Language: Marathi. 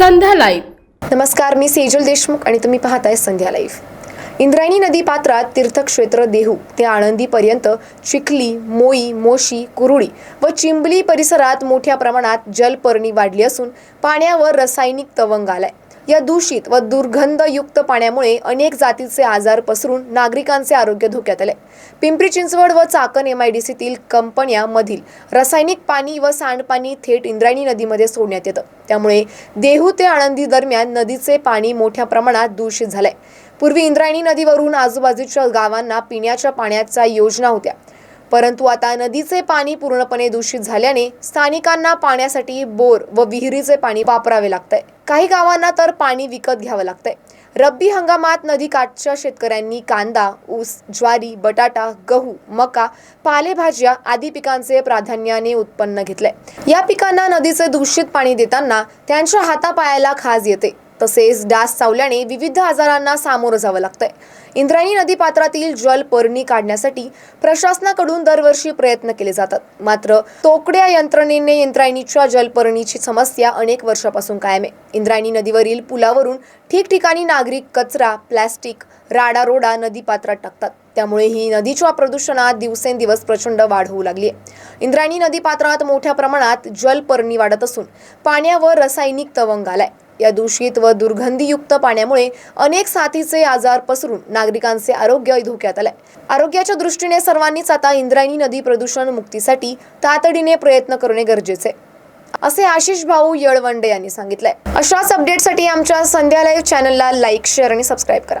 संध्या लाईव्ह नमस्कार मी सेजल देशमुख आणि तुम्ही पाहताय संध्या लाईव्ह इंद्रायणी नदी पात्रात तीर्थक्षेत्र देहू ते आळंदीपर्यंत चिखली मोई मोशी कुरुळी व चिंबली परिसरात मोठ्या प्रमाणात जलपर्णी वाढली असून पाण्यावर रासायनिक तवंग आलाय. या दूषित व दुर्गंधयुक्त पाण्यामुळे अनेक जातीचे आजार पसरून नागरिकांचे आरोग्य धोक्यात आले. पिंपरी चिंचवड व चाकण एमआयडीसीतील कंपन्यामधील रासायनिक पाणी व सांडपाणी थेट इंद्रायणी नदीमध्ये सोडण्यात येतं. त्यामुळे देहू ते आळंदी दरम्यान नदीचे पाणी मोठ्या प्रमाणात दूषित झालंय. पूर्वी इंद्रायणी नदीवरून आजूबाजूच्या गावांना पिण्याच्या पाण्याच्या योजना होत्या. परंतु आता नदीचे पाणी पूर्णपणे दूषित झाल्याने स्थानिकांना पाण्यासाठी बोर व विहिरीचे पाणी वापरावे लागतंय. काही गावांना तर पाणी विकत घ्यावं लागतंय. रब्बी हंगामात नदीकाठच्या शेतकऱ्यांनी कांदा ऊस ज्वारी बटाटा गहू मका पालेभाज्या आदी पिकांचे प्राधान्याने उत्पन्न घेतले या पिकांना नदीचे दूषित पाणी देताना त्यांच्या हातापायाला खाज येते. तसेच डास चावल्याने विविध आजारांना सामोरं जावं लागतंय. इंद्रायणी नदी पात्रातील जल पर्णी काढण्यासाठी प्रशासनाकडून दरवर्षी प्रयत्न केले जातात. मात्र तोकड्या यंत्रणेने इंद्रायणीच्या जलपर्णीची समस्या अनेक वर्षापासून कायम आहे. इंद्रायणी नदीवरील पुलावरून ठिकठिकाणी नागरिक कचरा प्लॅस्टिक राडारोडा नदीपात्रात नदी पात्रात टाकतात. त्यामुळे ही नदीच्या प्रदूषणात दिवसेंदिवस प्रचंड वाढ होऊ लागली आहे. इंद्रायणी नदी पात्रात मोठ्या प्रमाणात जलपर्णी वाढत असून पाण्यावर रासायनिक तवंग आलाय. या दूषित व दुर्गंधीयुक्त पाण्यामुळे अनेक साथीचे आजार पसरून नागरिकांचे आरोग्य धोक्यात आलंय. आरोग्याच्या दृष्टीने सर्वांनीच आता इंद्रायणी नदी प्रदूषण मुक्तीसाठी तातडीने प्रयत्न करणे गरजेचे असे आशिष भाऊ येळवंडे यांनी सांगितलंय. अशाच अपडेटसाठी आमच्या संध्या लाईव्ह चॅनलला लाईक शेअर आणि सबस्क्राईब करा.